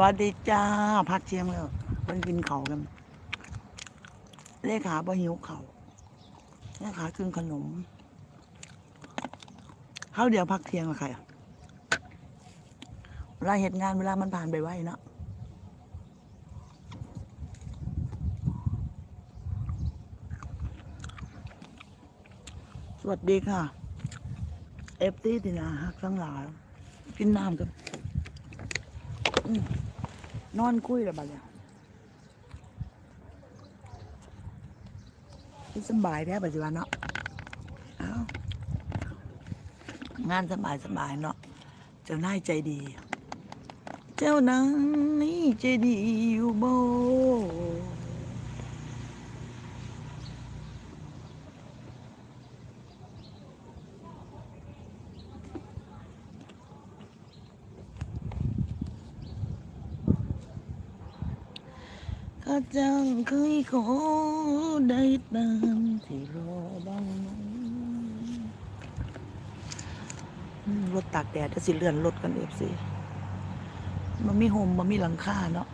วัสดีจ้า พักเที่ยงแล้วมันกินเขากัน เลขาบ่หิวเขาเลขากินขนมข้าวเดียวพักเที่ยงละใครอะเวลาเหตุงานเวลามันผ่านไปไวเนาะสวัสดีค่ะ เอฟตี้ตินาฮักทั้งหลาย กินน้ำกันอืม นอนคุยแล้วบัดเนี่ยที่สบายแท้ปัจจุบันเนาะอ้างานสบายสบายเนาะเจ้านายใจดี เจ้านายใจดีอยู่โบ ข้าจ้าเคยขอได้ตามที่รอบ้างไหมรถตากแดดจะสิเลื่อนรถกันเอฟซีมันมีโฮมมันมีหลังคาเนาะ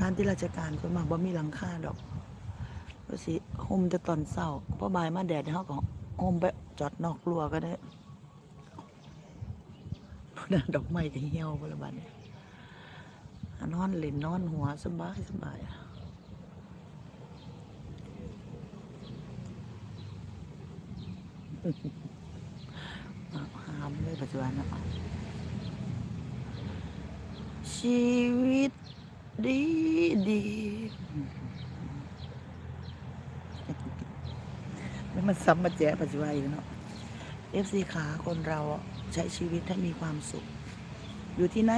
งานที่ราชการส่วนมากบ่มีหลังคาดอกก็สิโฮมจะตอนเศร้าเพราะบายมาแดดเขาก็โฮมไปจอดนอกรั้วก็ได้เพราะดอกไม้จะเหี่ยวไปละบัดนี้ นอนเล่นนอนหัวสบายสบายอะเอาหามเลยปัจจุบันนะชีวิตดีดีแล้วมันซ้ำมาแจ๊ปัจจุบันอีกเนาะเอฟซีขาคนเราใช้ชีวิตให้มีความสุข อยู่ที่ไหน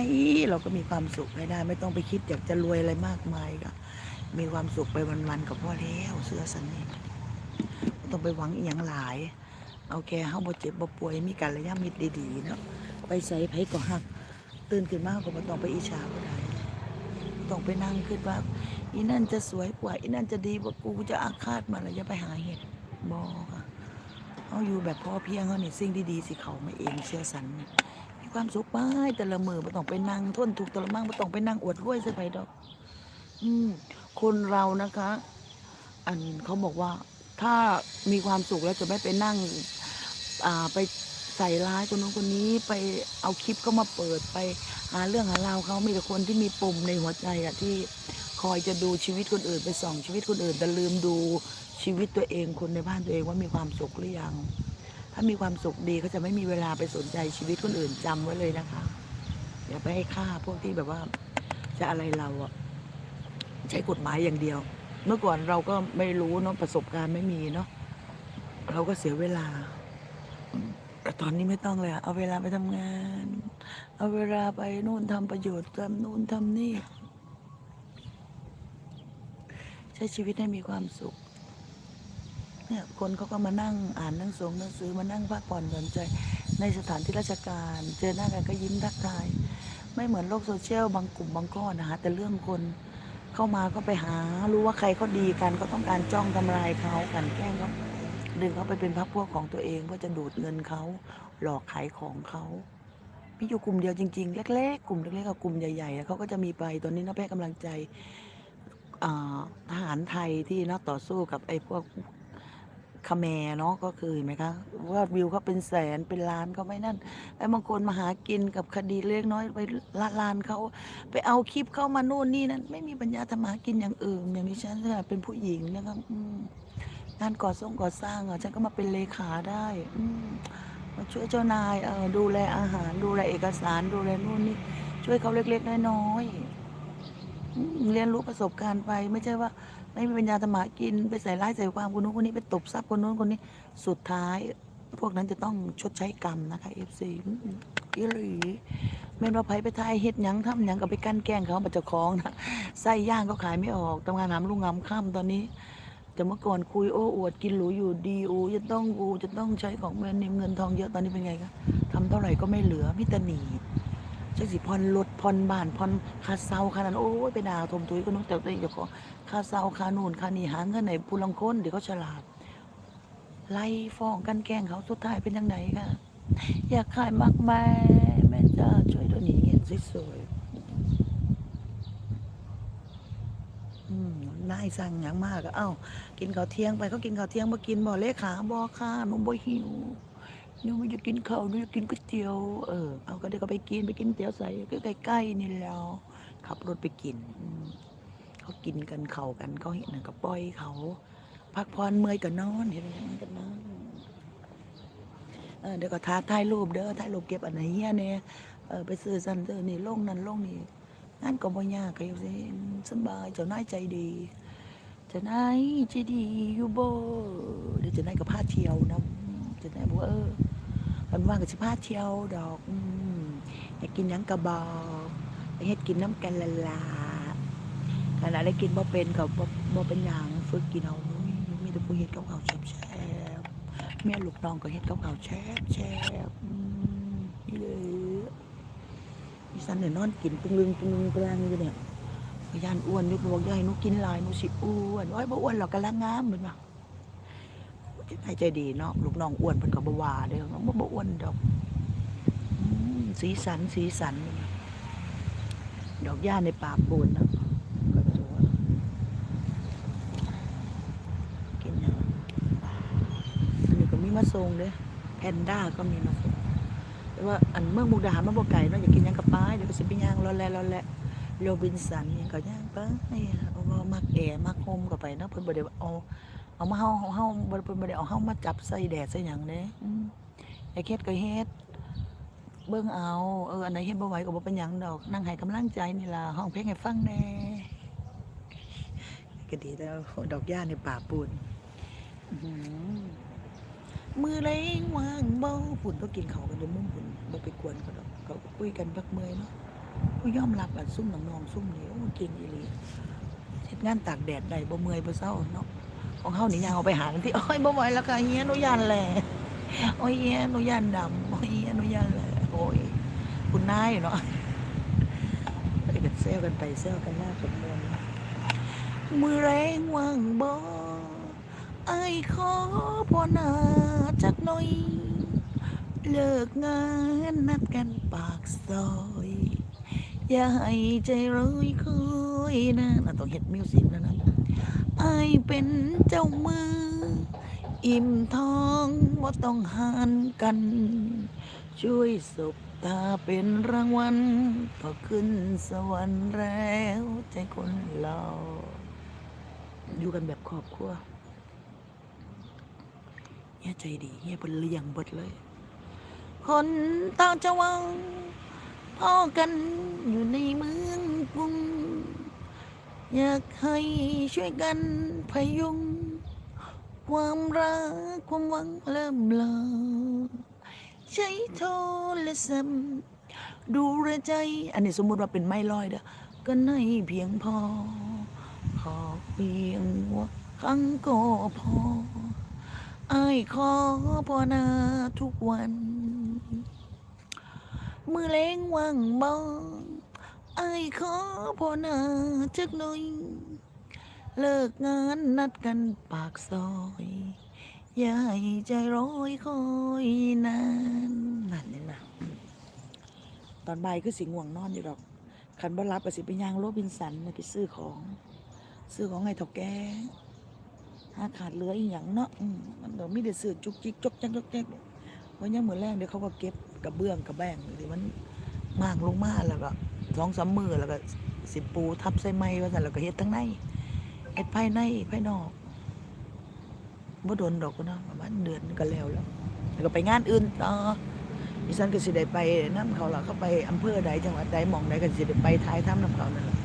เราก็มีความสุขให้ได้ ไม่ต้องไปคิดอยากจะรวยอะไรมากมายก็มีความสุขไปวันๆกับพ่อแล้วเสื้อสันนี่ต้องไปหวังอีหยังหลาย เอาแค่เฮาบ่เจ็บบ่ป่วยมีกันระยะมิตรดีๆเนาะไปใส่ไผก็ฮัก ตื่นขึ้นมาก็บ่ต้องไปอิจฉาบ่ได้ต้องไปนั่งคิดว่าอีนั่นจะสวยกว่าอีนั่นจะดีกว่ากูจะอาฆาตมันแล้วอย่าไปหาเหตุบ่ค่ะเอาอยู่แบบพอเพียงเฮานี่สิ่งดีๆสิเข้ามาเองเชื่อสันนี่ ความสุขไปแต่ละมือไม่ต้องไปนั่งทนถูกข์ทรมานไม่ต้องไปนั่งอวดรวยใส่ไปดอก อืม คนเรานะคะ อันเขาบอกว่า ถ้ามีความสุขแล้วจะไม่ไปนั่ง อ่าไปใส่ร้ายคนนู้นคนนี้ไปเอาคลิปเข้ามาเปิดไปหาเรื่องหาราวเขามีแต่คนที่มีปุ่มในหัวใจอะที่คอยจะดูชีวิตคนอื่นไปส่องชีวิตคนอื่น แต่ลืมดูชีวิตตัวเองคนในบ้านตัวเองว่ามีความสุขหรือยัง ถ้ามีความสุขดีเขาจะไม่มีเวลาไปสนใจชีวิตคนอื่นจำไว้เลยนะคะ อย่าไปให้ค่าพวกที่แบบว่าจะอะไรเราอะใช้กฎหมายอย่างเดียว เมื่อก่อนเราก็ไม่รู้เนาะประสบการณ์ไม่มีเนาะเราก็เสียเวลาแต่ตอนนี้ไม่ต้องเลยอะเอาเวลาไปทำงาน เอาเวลาไปนู่นทำประโยชน์ทำนู่นทำนี่ ใช้ชีวิตให้มีความสุข เนี่ยคนเขาก็มานั่งอ่านหนังสงหนังสือมานั่งพักผ่อนหย่อนใจในสถานที่ราชการ เจอหน้ากันก็ยิ้มทักทาย ไม่เหมือนโลกโซเชียลบางกลุ่มบางก้อนนะคะแต่เรื่องคนเข้ามาก็ไปหารู้ว่าใครเขาดีกันก็ต้องการจ้องทำลายเขากันแกล้งเขาดึงเขาไปเป็นพรรคพวกของตัวเองเพื่อจะดูดเงินเขาหลอกขายของเขามีอยู่กลุ่มเดียวจริงๆเล็กๆกลุ่มเล็กๆกับกลุ่มใหญ่ๆเขาก็จะมีไปตอนนี้นะแพ้กำลังใจทหารไทยที่นาะต่อสู้กับไอ้พวก คาแมเนาะก็คือเห็นไหมคะว่าวิวเขาเป็นแสนเป็นล้านเขาไม่นั่นไอ้บางคนมาหากินกับคดีเล็กน้อยไปละลานเขาไปเอาคลิปเข้ามาโน่นนี่นั่นไม่มีปัญญาทำมาหากินอย่างอื่น อย่างนี้ฉันเป็นผู้หญิงนะครับงานก่อสร้างก่อสร้างอะฉันก็มาเป็นเลขาได้ อืมาช่วยเจ้านายเออดูแลอาหาร ดูแลเอกสารดูแลนู่นนี่ช่วยเขาเล็กๆน้อยๆอืมเรียนรู้ประสบการณ์ไปไม่ใช่ว่า ไม่มีปัญญาทำมากินไปใส่ร้ายใส่ความคนนู้นคนนี้ไปตบทรัพย์คนนู้นคนนี้ สุดท้าย พวกนั้นจะต้องชดใช้กรรมนะคะเอฟซีอีหลีเม่นว่าไผไปทายเฮ็ดหยังทำหยังกับไปกั้นแกล้งเขาบัจจคองนะไส้ย่างก็ขายไม่ออกทำงานหามลุงงามค่ำตอนนี้แต่เมื่อก่อนคุยโอ้อวดกินหรูอยู่ดีอูจะต้องอูจะต้องใช้ของแบรนด์เนมเงินทองเยอะตอนนี้เป็นไงคะทำเท่าไหร่ก็ไม่เหลือมิตรหนี จักสิพอนรถพอนบ้านพอนค่าเซาค่านั้โอ้ยไปด่าทมทุยก็นุ่งแต่ตัวเองเดี๋ยวขอค่าเซาค่านู่นค่านี่หาเงินไหนผู้ลังคนเดี๋ยวเขาฉลาด ไล่ฟ้องกันแกงเขาสุดท้ายเป็นยังไงคะอยากขายมากแม่แม่จ้าช่วยด้วยนี่เห็นสวยนายสั่งอย่างมากอ้าวกินข้าวเที่ยงไปเขากินข้าวเที่ยงมากินบ่อเลขาบ่อข้าหนุ่มบ่หิว หนูไม่อยากกินข้าวหนูอยากกินก๋วยเตี๋ยวเออเอาก็เดี๋ยวก็ไปกินไปกินเตี๋ยวใส่ใกล้ๆนี่แล้ว ขับรถไปกินอืเขากินกันเข้ากันเขาเห็นนั่นก็ปล่อยเขา พักผ่อนเมื่อยก็นอนเห็นอย่างนั้นก็นอนเออเดี๋ยวก็ถ่าถ่ายรูปเด้อถ่ายรูปเก็บอันไหนเฮียเนี่ยเออไปซื้อซันเตอร์นี่ลงนั่นลงนี่งานก็บ่ยากก็อยู่สิสบายเจ้านายใจดีเจะนายใจดีอยู่บ่เดี๋ยวเจะนายก็พาเที่ยวนํเจะนายบอกว่าเออ วันว่างก็สิพาเที่ยวดอกอยากกินยังกระบอกไปเฮ็ดกินน้ำกันละลาขณะได้กินบ่เป็นก็บ่บ่เป็นหยังฝึกกินเอานุ้ยมีแต่ผู้เฮ็ดกับข้าแซ่บๆแม่ลูกน้องก็เฮ็ดกับข้าแซ่บแซ่บๆอืมนี่เลยอีสันเนี่ยนอนกินปึงลึงปึงลึงปึงลังอยู่เนี่ยพยานอ้วนนึกบอกย่ายหนูกินลายนูสิอ้วนโอ้ยบ่อ้วนหรอกกำลังงามเหมือนว่า จิตใจใจดีเนาะลูกน้องอ้วนเพิ่นก็บ่ว่าเด้อบ่บ่อ้วนดอกสีสันสีสัน ดอกหญ้าในป่าปูนเนาะกินหยังอันนี้ก็มีมาส่งเด้แพนด้าก็มีมาส่งแต่ว่าอันเมืองมุกดาหารมันบ่ไกลเนาะอยากกินยังกับป้ายเดี๋ยวก็สิไปย่างรอแลรอแลโรบินสันยังก็ย่างไปเอาว่ามักแอมักโฮมก็ไปเนาะเพิ่นบ่ได้เอา เอามาเฮาเฮาเฮาบ่เพิ่นบ่ได้เอาเฮามาจับใส่แดดใส่หยังเด้อืมอยากเฮ็ดก็เฮ็ดเบิ่งเอาเอออันไหนเฮ็ดบ่ไหวก็บ่เป็นหยังดอกนั่งให้กำลังใจนี่ล่ะร้องเพลงให้ฟังแหน่ก็ดีแล้วดอกหญ้าในป่าปูนอื้อหือมือแรงว่างเบาปุ่นก็กินข้าวกันอยู่มุมปุ่นบ่ไปกวนเขาดอกเขาก็คุยกันพักเมื่อยเนาะผู้ยอมรับอันซุ่มน้องๆซุ่มนี่โอ้เก่งอีหลีเฮ็ดงานตากแดดได้บ่เมื่อยบ่เศร้าเนาะ ของเฮานี่ยางเอาไปหาที่โอ้ยบ่ไหวแล้วค่ะเฮียหนูย่านแหละโอ้ยเฮียหนูย่านดำโอ้ยเฮียหนูย่านแหละโอ้ยคุณนายเนาะไปกันเซลกันไปเซลกันมาเป็นมวนมือแรงว่างบ่ไอ้ขอพอนาจักหน่อย เลิกงานนัดกันปากซอยอย่าให้ใจร้อยคอยนะนะต้องเฮ็ดมิวสิกแล้วนะ ไอายเป็นเจ้ามือ อิ่มท้องว่าต้องหานกัน ช่วยสบตาเป็นรางวัลก็ขึ้นสวรรค์แล้วใจคนเราอยู่กันแบบครอบครัวเฮียใจดีเฮียเป็นเลี้ยงเบิดเลย คนตาจังหวัดพ่อกันอยู่ในเมืองกรุง อยากให้ช่วยกันพยุง ความรักความหวังเริ่มลอใช้โทรศัพท์ดูแลใจ อันนี้สมมติว่าเป็นไม้ลอยเด้อก็ให้เพียงพอ ขอเพียงว่าครั้งก็พอไอ้ายขอพอนาทุกวัน มือเล้งว่างบอง ไอ้ขอพอหนาจักหน่อย เลิกงานนัดกันปากซอยยาให้ใจร้อยคอยนานนั่นนี่นะตอนบ่ายคือสิงห่วงนอนอยู่ดอก คันบ่รับก็สิไปย่างโรบินสันน่ะไปซื้อของ ซื้อของให้เท่าแกหาขาดเหลืออีหยังเนาะอืมมันก็มีแต่ซื้อจุกจิกจกจักจกแจ๊กเพราะยังมื้อแรงเดี๋ยวเขาก็เก็บกระเบื้องกระแบงที่มันมากลงมาแล้วก็ สองสามมือแล้วก็สิปู ทับใส่ไม้ว่าซั่นแล้วก็เฮ็ดทั้งในเฮ็ดภายในภายนอกบ่โดนดอกเนาะประมาณเดือนก็แล้วแล้วแล้วก็ไปงานอื่นต่อดิฉันก็สิได้ไปน้ำเขาล่ะเขาไปอำเภอใดจังหวัดใดหมองใดก็สิได้ไปท้ายถ้ำน้ำเขานั่นแหละ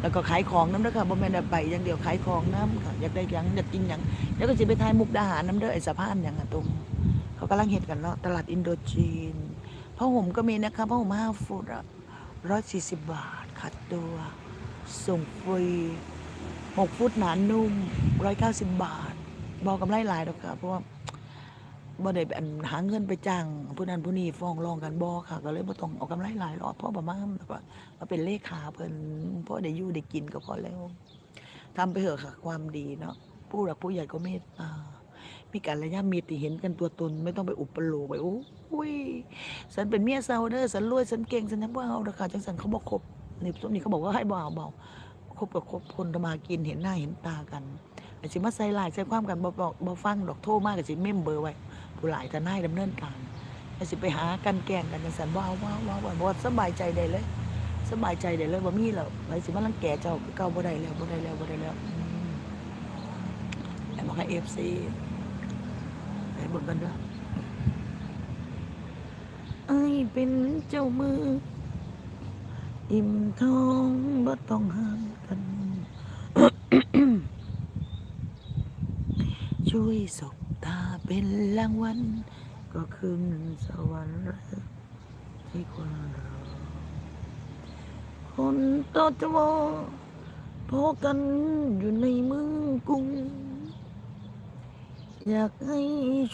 แล้วก็ขายของน้ำเด้อค่ะบ่แม่นได้ไปอย่างเดียวขายของน้ำค่ะอยากได้หยังอยากกินหยังแล้วก็สิไปทายมุกดาหารน้ำเด้อไอ้สะพานหยังอะตรงเขากำลังเห็นกันเนาะตลาดอินโดจีนผ้าห่มก็มีนะคะผ้าห่มห้าฟุตอะ ร้อยสี่สิบบาทขัดตัว ส่งฟรีหกฟุตหนานุ่มร้อยเก้าสิบบาทบอกกำไรหลายดอกค่ะ เพราะว่าบ่ได้อันหาเงินไปจ้างผู้นั้นผู้นี้ฟ้องร้องกันบ่ค่ะ ก็เลยบ่ต้องเอากำไรหลายหรอกเพราะประมาณแบบว่ามาเป็นเลขาเพิ่นเพราะได้อยู่ได้กินก็พอแล้วทำไปเถอะค่ะ ความดีเนาะผู้หลักผู้ใหญ่ก็เมตตา มีการระยะมีติเห็นกันตัวตนไม่ต้องไปอุปโลกไปโอ้ยฉันเป็นเมียเซาเดอร์ฉันรวยฉันเก่งฉันยังบ่เอาราคาจังสันเขาบอกครบนี่สมนี่เขาบอกว่าให้บ่เอาเบาคบกับคบคนทำมากินเห็นหน้าเห็นตากันอาจสิมาใส่ลายใส่ความกันบ่บอกบ่ฟังดอกโทรมากกับสิเมมเบอร์ไว้ผู้หลายทนายดำเนินการอาจสิไปหากันแกงกันจังซั่นบ่เอาบ่เอาบ่เอาบ่สบายใจได้เลยสบายใจได้เลยบ่มีแล้วไปสิมารังแกเจ้าเก่าบ่ได้แล้วบ่ได้แล้วบ่ได้แล้วแต่บอกให้ FC ไปเบิ่งกันเด้อไอ้เป็นเจ้ามือ อิ่มท้องบ่ต้องห้ามกัน ช่วยสบตาเป็นรางวัลก็คือเงินสวรรค์ที่คนรอคนต่อจวพอกันอยู่ในเมืองกรุง อยากให้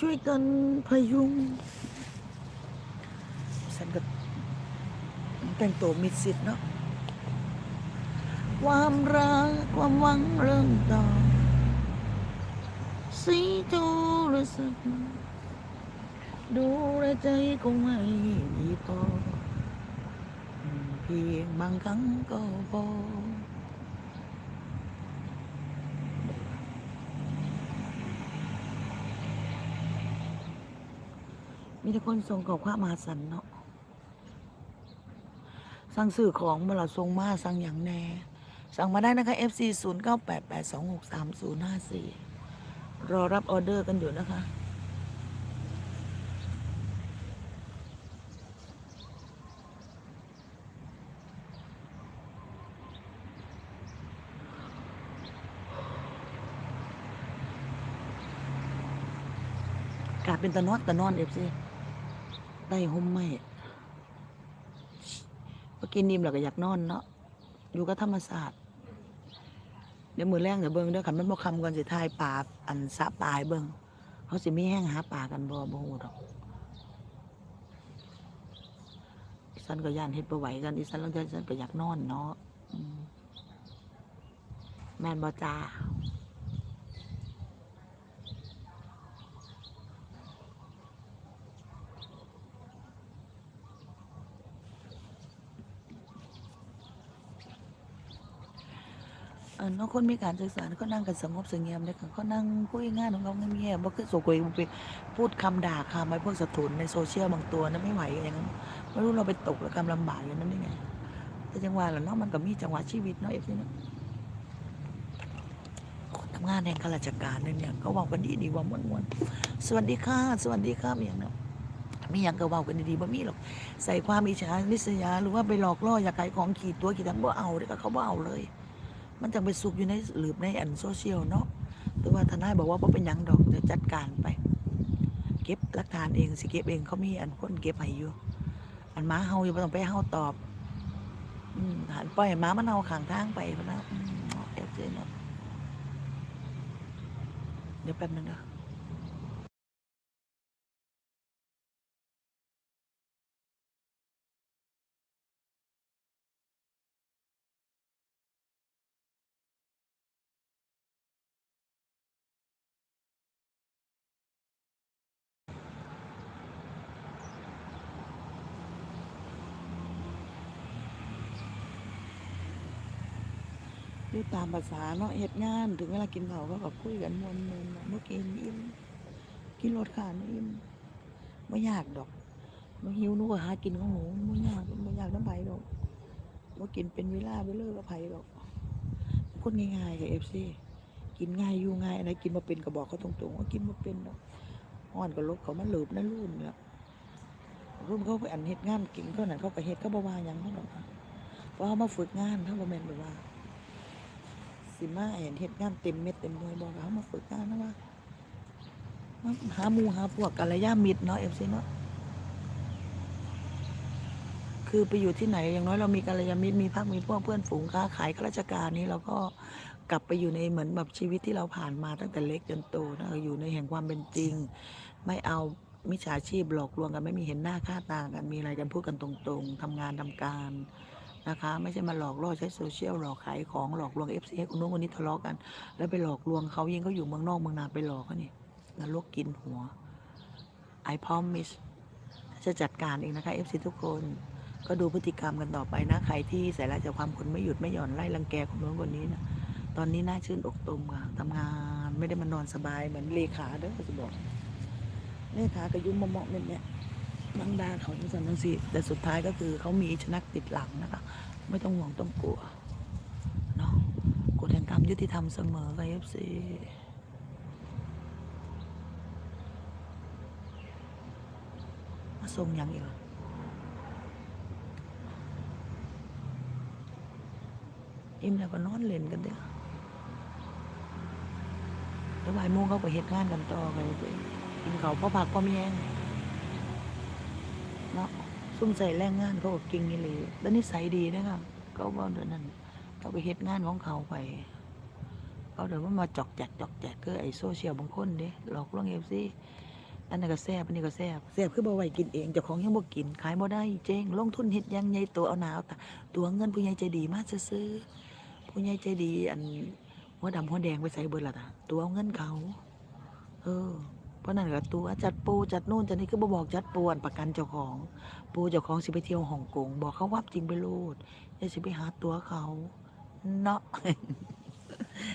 ช่วยกันพยุงฉันก็แต่งตัวมิดสิทธิ์เนาะความรักความหวังเริ่มต่อสีโทรศัพท์ดูแลใจคงไม่มีพอเพียงบางครั้งก็พอ มีแต่คนส่งขอความาสันเนาะสั่งซื้อของมื่อเรงมาสั่งอย่างแน่ สั่งมาได้นะคะ FC 0 9 8 8 2 6 3 0 5 4 รอรับออเดอร์กันอยู่นะคะกลาดเป็นตะนอนตะนอนเอฟซี ได้ห่มไหมพอกินนิ่มแล้วก็อยากนอนเนาะอยู่กับธรรมศาสตร์เดี๋ยวมือแรงเดี๋ยวเบิ่งเด้อขันมันบ่คำก่อนสิทายป่าอันสะปลายเบิ่งเขาสิมีแห้งหาป่ากันบ่บ่ฮู้ดอกอีสันก็ย่านเฮ็ดบ่ไหวกันอีสันลางเทื่ออีสันก็อยากนอนเนาะแม่นบ่จ้า น้องคนมีการศึกษาเขานั่งกันสงบสงเงียมเลยค่ะเขานั่งคุยงานของเขาเงียบๆบ่คือโสกุยไปพูดคำด่าคำไอ้พวกสถุนในโซเชียลบางตัวนั้นไม่ไหวอย่างนั้นไม่รู้เราไปตกแล้วกำลำบากอย่างนั้นได้ไงแต่จังหวะแหละเนาะมันก็มีจังหวะชีวิตเนาะเอฟซีเนาะคนทำงานแห่งข้าราชการเนี่ยเนี่ยก็ว่ากันดีดีว่าม่วนๆสวัสดีค่ะสวัสดีครับอย่างเนาะมีอย่างก็เว่ากันดีๆบ่มีหรอก ใส่ความอิจฉานิษยาหรือว่าไปหลอกล่ออยากขายของขีดตัวขีดทั้งบ่เอาเด้อเขาบ่เอาเลย มันจะไปซุกอยู่ในหลืบในอันโซเชียลเนาะแต่ว่าทนายบอกว่าเป็นยังดอกจะจัดการไป เก็บหลักฐานเองสิเก็บเองเขามีอันคนเก็บให้อยู่อันม้าเฮาอยู่บ่ต้องไปเฮาตอบอืหันปล่อยม้ามันเอาข้างทางไปพนะอืมเอฟเจเนาะเดี๋ยวแป๊บนึงนะ ดูตามภาษาเนาะเฮ็ดงาน ถึงเวลากินข้าก็ก็คุยกันมวนๆเนเมื่อกินอิ่มกินรสขานอิ่มไม่ยากดอกมาหิวหนูก็หากินของหนูไม่ยากไม่ยากน้ำไผ่ดอกบ่กินเป็นเวลาไปเลยกับไผ่ดอกคนง่ายๆกับเอฟซีกินง่ายอยู่ง่ายอะไรกินมาเป็นก็บอกเขาตรงๆว่ากินมาเป็นดอกอ่อนก็ลบเขามันหลืบนั่นรุ่นเนี่ยรุ่นเขาไปอันเฮ็ดงานกินเขานั่นเขาไปเฮ็ดก็บ่ว่าหยังเขาดอกเพราะเขามาฝึกงานเขาบ่แม่นแบบว่า สิมาเห็นเฮ็ดงานเต็มเม็ดเต็มหน่วยบอกเขามาฝึกงานนะว่ามาหาหมูหาพวกกัลยาณมิตรเนาะเอฟซีเนาะคือไปอยู่ที่ไหนอย่างน้อยเรามีกัลยาณมิตรมีพักมีพวกเพื่อนฝูงค้าขายข้าราชการนี้เราก็กลับไปอยู่ในเหมือนแบบชีวิตที่เราผ่านมาตั้งแต่เล็กจนโตนะอยู่ในแห่งความเป็นจริง ไม่เอามิจฉาชีพหลอกลวงกันไม่มีเห็นหน้าค่าตากันมีอะไรกันพูดกันตรงๆทำงานทำการ นะคะ ไม่ใช่มาหลอกล่อใช้โซเชียลหลอกขายของหลอกลวงเอฟซีคนนู้นคนนี้ทะเลาะกัน แล้วไปหลอกลวงเขายิ่งเขาอยู่เมืองนอกเมืองนาไปหลอกเขานี่นรกกินหัว I promise จะจัดการเองนะคะเอฟซีทุกคนก็ดูพฤติกรรมกันต่อไปนะใครที่ใส่ร้ายจากความคนไม่หยุดไม่หย่อนไล่รังแกคนโน้นคนนี้นะตอนนี้น่าชื่นอกตมค่ะทำงานไม่ได้มานอนสบายเหมือนเลขาเด้อจะบอกเลขาก็ยุ่งมะเมาะเนี่ย นั่งดาเขาทั้งสันทั้งสีแต่สุดท้ายก็คือเขามีชนักติดหลังนะคะ ไม่ต้องห่วงต้องกลัวเนาะกฎแห่งกรรมยุติธรรมเสมอกับเอฟซีมาส่งยังอีกอิ่มแล้วก็นอนเล่นกันเด้อแล้วบ่ายโมงเขาก็เฮ็ดงานกันต่อไปเด้อกินเขาวพ่อผักพ่อแม่ง นาะซุ่มใส่แรงงานเขาก็เก่งนี่เลยแล้วนิสัยดีนะครับเขาบอกเดี๋ยวนั้นเขาไปเฮ็ดงานของเขาไปเขาเดี๋ยวว่ามาจอกแจัดจอกแจัดก็ไอโซเชียลบางคนเด้หลอกลวงเอฟซีอันนั้นก็แซ่บอันนี้ก็แซ่บแซ่บคือบ่ไหวกินเองเจ้าของยังบ่กินขายบ่ได้เจ๊งลงทุนเฮ็ดยังใหญ่โตเอาหนาเอาตาตัวเงินผู้ใหญ่ใจดีมากซื้อผู้ใหญ่ใจดี อันหัวดำหัวแดงไปใส่เบิดละน่ะตัวเอาเงินเขา เออ เพราะนั่นก็ตัวจัดปูจัดนู่นจัดนี่คือบ่บอกจัดปูอันประกันเจ้าของ ปูเจ้าของสิไปเที่ยวฮ่องกงบอกเขาว่าจริงไปโลดอย่าสิไปหาตัวเขาเนาะ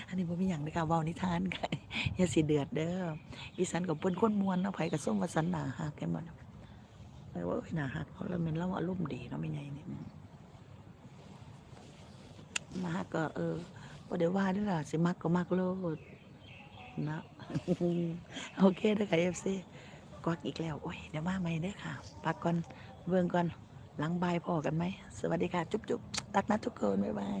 อันนี้ผมมีอย่างนะคะเว้านิทานค่ะอย่าสิเดือดเด้ออีสันกับเปิ้นคนมวนเนาะไผกับส้มวาสันหนาหักกันหมดไปว่าหนาหักเขาแล้วแมันเล่าอารมณ์ดีเนาะไม่ไงนี่มาหักก็เออบ่ได้ว่าด้อล่ะสิมักก็มักโลด นะโอเคเด้อค่ะ FC กวักอีกแล้ว โอ้ย เดี๋ยวมาใหม่เด้อค่ะพักก่อนเบิ่งก่อนหลังบายพอกันไหม สวัสดีค่ะ จุ๊บจุ๊บรักนะทุกคน บ๊ายบาย